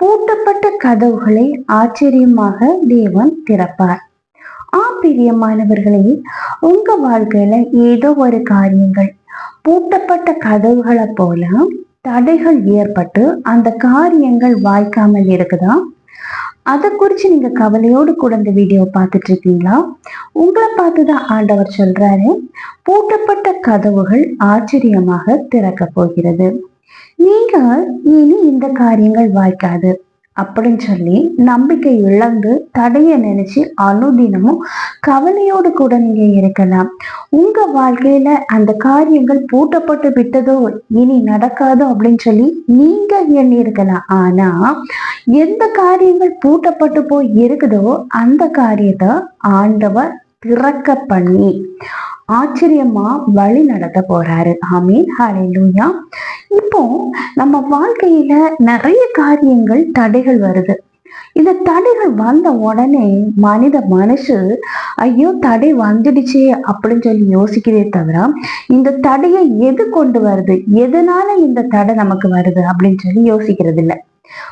பூட்டப்பட்ட கதவுகளை ஆச்சரியமாக தேவன் திறப்பார். ஆ பிரியமானவர்களே உங்க வாழ்க்கையில ஏதோ ஒரு காரியங்கள் பூட்டப்பட்ட கதவுகளை போல தடைகள் ஏற்பட்டு அந்த காரியங்கள் வாய்க்காமல் இருக்குதா? அதை குறித்து நீங்க கவலையோடு கூட இந்த வீடியோ பார்த்துட்டு இருக்கீங்களா? உங்களை பார்த்து தான் ஆண்டவர் சொல்றாரு. பூட்டப்பட்ட கதவுகள் ஆச்சரியமாக திறக்க போகிறது. நீங்க இனி இந்த காரியங்கள் வாய்க்காது. அப்படின்னு சொல்லி நம்பிக்கை இழந்து தடைய நினைச்சு அனுதினமும் கவலையோடு கூட நீங்க இருக்கலாம். உங்க வாழ்க்கையில அந்த காரியங்கள் பூட்டப்பட்டு விட்டதோ இனி நடக்காதோ அப்படின்னு சொல்லி நீங்க எண்ணி இருக்கலாம் ஆனா எந்த காரியங்கள் பூட்டப்பட்டு போய் இருக்குதோ அந்த காரியத்தை ஆண்டவர் திறக்க பண்ணி ஆச்சரியமா வழி நடத்த போறாரு. ஆமீன். ஹalleluya இப்போ நம்ம வாழ்க்கையில நிறைய காரியங்கள் தடைகள் வருது. இந்த தடைகள் வந்த உடனே மனித மனசு ஐயோ தடை வந்துடுச்சே அப்படின்னு சொல்லி யோசிக்கிறதே தவிர இந்த தடையை எது கொண்டு வருது? எதனால இந்த தடை நமக்கு வருது அப்படின்னு சொல்லி யோசிக்கிறது இல்லை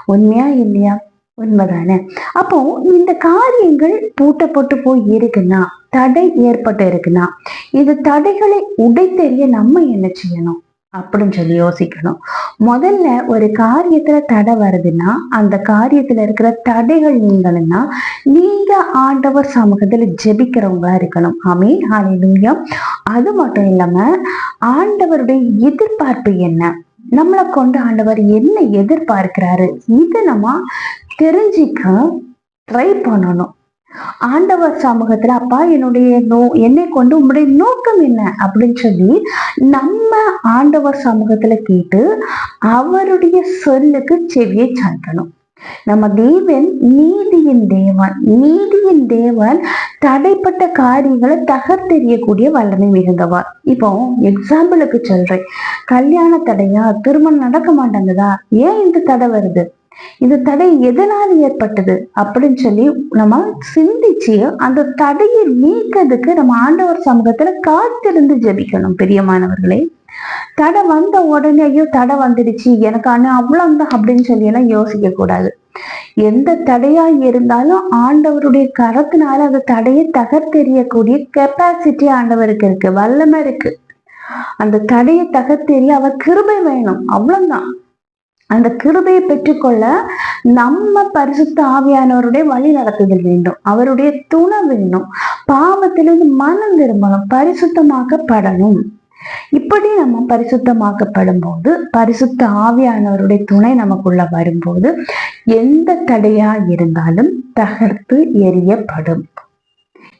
உண்மையா இல்லையா? உண்மைதானே? அப்போ இந்த காரியங்கள் பூட்டப்பட்டு போய் இருக்குன்னா தடை ஏற்பட்டு இருக்குன்னா இது தடைகளை உடைத்தெறிய நம்ம என்ன செய்யணும்? அப்படின்னு சொல்லி யோசிக்கணும். முதல்ல ஒரு காரியத்துல தடை வருதுன்னா அந்த காரியத்துல இருக்கிற தடைகள் நீங்களும்னா நீங்க ஆண்டவர் சமூகத்துல ஜெபிக்கிறவங்க இருக்கணும். ஆமே ஹalleluya. அது மட்டும் இல்லாம ஆண்டவருடைய எதிர்பார்ப்பு என்ன? நம்மளை கொண்டு ஆண்டவர் என்ன எதிர்பார்க்கிறாரு? இதை நம்ம தெரிஞ்சிக்க ட்ரை பண்ணணும். ஆண்டவர் சமூகத்துல அப்பா என்னுடைய நோ என்னை கொண்டு உங்களுடைய நோக்கம் என்ன? அப்படின்னு சொல்லி நம்ம ஆண்டவர் சமூகத்துல கேட்டு அவருடைய சொல்லுக்கு செவியை சாய்க்கணும். நம்ம தேவன் நீதியின் தேவன் நீதியின் தேவன் தடைப்பட்ட காரியங்களை தகர்த்தெறியக்கூடிய வல்லமை மிகுந்தவார். இப்போ எக்ஸாம்பிளுக்கு சொல்றேன். கல்யாண தடையா? திருமணம் நடக்க மாட்டேங்குதா? ஏன் இந்த தடை வருது? இந்த தடை எதனால் ஏற்பட்டது? அப்படின்னு சொல்லி நம்ம சிந்திச்சு அந்த தடையை நீக்கிறதுக்கு நம்ம ஆண்டவர் சமூகத்துல காத்திருந்து ஜெபிக்கணும் பிரியமானவர்களே தடை வந்த உடனே ஐயோ தடை வந்துடுச்சு. எனக்கு அண்ணன் அவ்வளவுதான் அப்படின்னு சொல்லி எல்லாம் யோசிக்க கூடாது எந்த தடையா இருந்தாலும் ஆண்டவருடைய கரத்தினால அந்த தடையை தகர்த்தெறியக்கூடிய கெப்பாசிட்டி ஆண்டவருக்கு இருக்கு வல்லமை இருக்கு. அந்த தடையை தகர்த்தெறிய அவர் கிருபை வேணும் அவ்வளவுதான். அந்த கிருபையை பெற்றுக்கொள்ள நம்ம பரிசுத்த ஆவியானவருடைய வழி நடத்துதல் வேண்டும் அவருடைய துணை வேணும். பாவத்திலிருந்து மனம் திரும்பணும் பரிசுத்தமாக்கப்படணும். இப்படி நம்ம பரிசுத்தமாக்கப்படும் போது பரிசுத்த ஆவியானவருடைய துணை நமக்குள்ள வரும்போது எந்த தடையா இருந்தாலும் தகர்த்து எரியப்படும்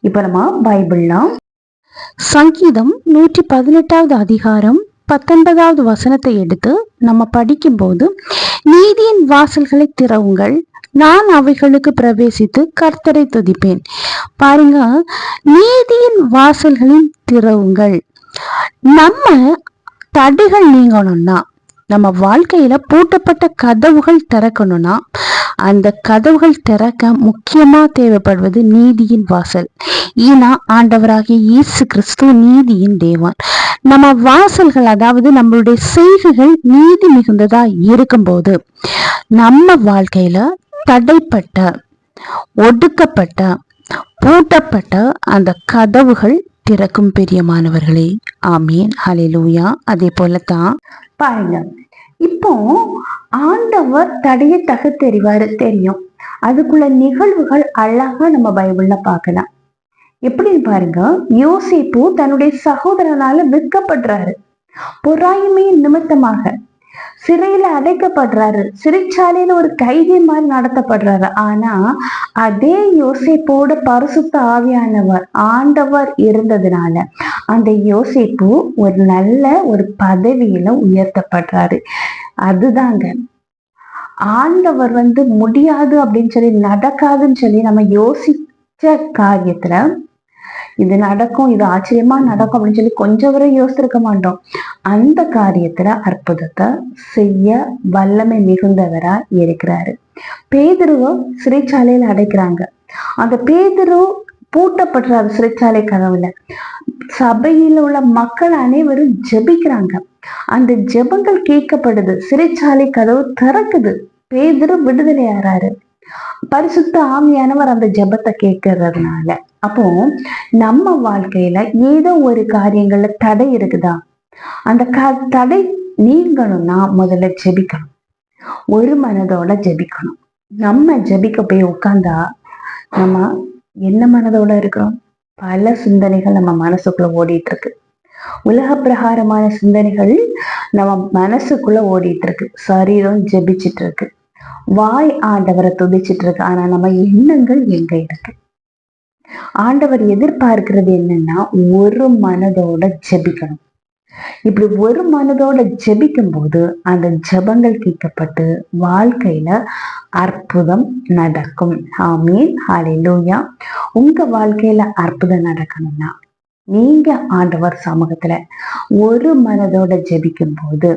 இப்ப நம்ம பைபிள்லாம் சங்கீதம் நூற்றி பதினெட்டாவது அதிகாரம் பத்தொன்பதாவது வசனத்தை எடுத்து நம்ம படிக்கும்போது நீதியின் வாசல்களை திறவுங்கள். நான் அவைகளுக்கு பிரவேசித்து கர்த்தரை துதிப்பேன். பாருங்க நீதியின் வாசல்களின் திறவுங்கள். நம்ம தடைகள் நீங்கணும்னா நம்ம வாழ்க்கையில பூட்டப்பட்ட கதவுகள் திறக்கணும்னா அந்த கதவுகள் திறக்க முக்கியமா தேவைப்படுவது நீதியின் வாசல். ஏன்னா ஆண்டவராகிய இயேசு கிறிஸ்து நீதியின் தேவன். நம்ம வாசல்கள் அதாவது நம்மளுடைய செய்கைகள் நீதி மிகுந்ததா இருக்கும்போது நம்ம வாழ்க்கையில தடைப்பட்ட ஒடுக்கப்பட்ட பூட்டப்பட்ட அந்த கதவுகள் திறக்கும் பெரியமானவர்களே ஆமீன் ஹalleluya. அதே போலதான் பாருங்க. இப்போ ஆண்டவர் தடையை தெரிவாரு தெரியும். அதுக்குள்ள நிகழ்வுகள் அழகா நம்ம பைபிள்ல பார்க்கலாம். எப்படின்னு பாருங்க யோசிப்பு தன்னுடைய சகோதரனால விற்கப்படுறாரு பொறாய்மையின் நிமித்தமாக. சிறையில அடைக்கப்படுறாரு. சிறைச்சாலையில ஒரு கைதி மாதிரி நடத்தப்படுறாரு. ஆனா அதே யோசிப்போட பரிசுத்த ஆவியானவர் ஆண்டவர் இருந்ததுனால அந்த யோசிப்பு ஒரு நல்ல ஒரு பதவியில உயர்த்தப்படுறாரு. அதுதாங்க. ஆண்டவர் வந்து முடியாது அப்படின்னு சொல்லி நடக்காதுன்னு சொல்லி நம்ம யோசிச்ச காரியத்துல இது நடக்கும் இது ஆச்சரியமா நடக்கும் அப்படின்னு சொல்லி கொஞ்சம் வரை யோசிச்சிருக்க மாட்டோம். அந்த காரியத்துல அற்புதத்தை செய்ய வல்லமை மிகுந்தவரா இருக்கிறாரு. பேதுருவ சிறைச்சாலையில அடைக்கிறாங்க. அந்த பேதுரு பூட்டப்படுறாரு சிறைச்சாலை கதவுல. சபையில் உள்ள மக்கள் அனைவரும் ஜெபிக்கிறாங்க. அந்த ஜெபங்கள் கேட்கப்படுது. சிறைச்சாலை கதவு திறக்குது. பேதரு விடுதலை ஆறாரு. பரிசுத்த ஆவியானவர் அந்த ஜெபத்தை கேட்கறதுனால. அப்போ நம்ம வாழ்க்கையில ஏதோ ஒரு காரியங்கள்ல தடை இருக்குதா? அந்த க தடை நீங்கணும்னா முதல்ல ஜெபிக்கணும். ஒரு மனதோட ஜெபிக்கணும். நம்ம ஜெபிக்க போய் உட்காந்தா நம்ம என்ன மனதோட இருக்கிறோம்? பல சிந்தனைகள் நம்ம மனசுக்குள்ள ஓடிட்டு இருக்கு உலக பிரகாரமான சிந்தனைகள் நம்ம மனசுக்குள்ள ஓடிட்டு இருக்கு சரீரம் ஜெபிச்சிட்டு இருக்கு வாய் ஆண்டவரை துதிச்சிட்டு இருக்கு ஆனா நம்ம எண்ணங்கள் எங்க இருக்கு? ஆண்டவர் எதிர்பார்க்கிறது என்னன்னா ஒரு மனதோட ஜெபிக்கணும். இப்படி ஒரு மனதோட ஜெபிக்கும் போது அந்த ஜபங்கள் கேட்கப்பட்டு வாழ்க்கையில அற்புதம் நடக்கும். ஆமீன். ஹalleluya. உங்க வாழ்க்கையில அற்புதம் நடக்கணும்னா நீங்க ஆண்டவர் சமூகத்துல ஒரு மனதோட ஜெபிக்கும் போது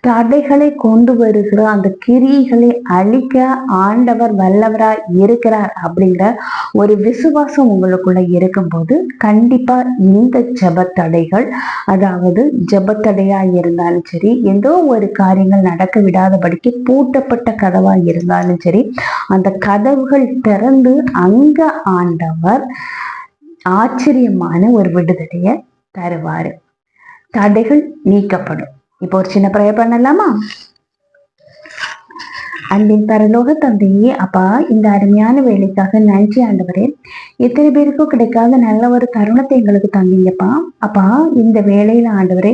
தடைகளை கொண்டு வருகிற அந்த கிரிகளை அழிக்க ஆண்டவர் வல்லவரா இருக்கிறார் அப்படிங்கிற ஒரு விசுவாசம் உங்களுக்குள்ள இருக்கும்போது கண்டிப்பா இந்த ஜப தடைகள் அதாவது ஜபத்தடையா இருந்தாலும் சரி ஏதோ ஒரு காரியங்கள் நடக்க விடாதபடிக்கு பூட்டப்பட்ட கதவா இருந்தாலும் சரி அந்த கதவுகள் திறந்து அங்க ஆண்டவர் ஆச்சரியமான ஒரு விடுதலைய தருவாரு. தடைகள் நீக்கப்படும். இப்போ ஒரு சின்ன ப்ரே பண்ணலாமா? அன்பின் பரலோக தந்தையே அப்பா இந்த அருமையான வேலைக்காக நன்றி ஆண்டவரே. எத்தனை பேருக்கும் கிடைக்காத நல்ல ஒரு தருணத்தை எங்களுக்கு தந்தீங்கப்பா. அப்பா இந்த வேலையில ஆண்டவரே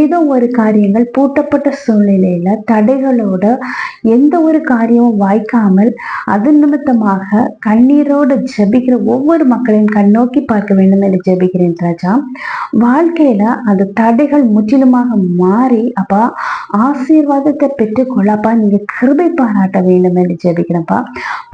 ஏதோ ஒரு காரியங்கள் பூட்டப்பட்ட சூழ்நிலையில தடைகளோட எந்த ஒரு காரியமும் வாய்க்காமல் அது நிமித்தமாக கண்ணீரோடு ஜபிக்கிற ஒவ்வொரு மக்களையும் கண்ணோக்கி பார்க்க வேண்டும் என்று ஜபிக்கிறேன் ராஜா. வாழ்க்கையில அந்த தடைகள் முற்றிலுமாக மாறி அப்பா ஆசீர்வாதத்தை பெற்றுக்கொள்ளப்பா நீங்க கிருபை பாராட்ட வேண்டும் என்று ஜெபிக்கிறப்பா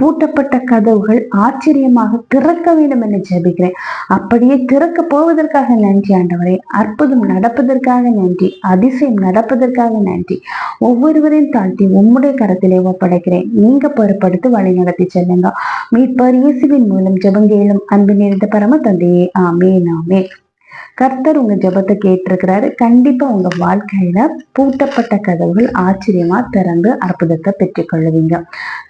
பூட்டப்பட்ட கதவுகள் ஆச்சரியமாக திறக்க வேண்டும் என்று ஜெபிக்கிறேன். அப்படியே திறக்க போவதற்காக நன்றி ஆண்டவரே. அற்புதம் நடப்பதற்காக நன்றி அதிசயம் நடப்பதற்காக நன்றி. ஒவ்வொருவரையும் தாழ்த்தி உம்முடைய கரத்திலே ஒப்படைக்கிறேன். நீங்க பொறுப்படுத்தி வழி நடத்தி செல்லுங்க. மீட்பார் இயேசுவின் மூலம் ஜபங்கேலும் அன்பு நிறைந்த பரம தந்தையே. ஆமே நாமே கர்த்தர் உங்க ஜபத்தை கேட்டிருக்கிறாரு. கண்டிப்பா உங்க வாழ்க்கையில பூட்டப்பட்ட கதவுகள் ஆச்சரியமா திறந்து அற்புதத்தை பெற்றுக்கொள்ளுவீங்க.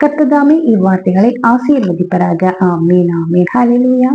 கர்த்ததாமே இவ்வார்த்தைகளை ஆசீர்வதிப்பராக. ஆமீன் ஆமீன். ஹalleluya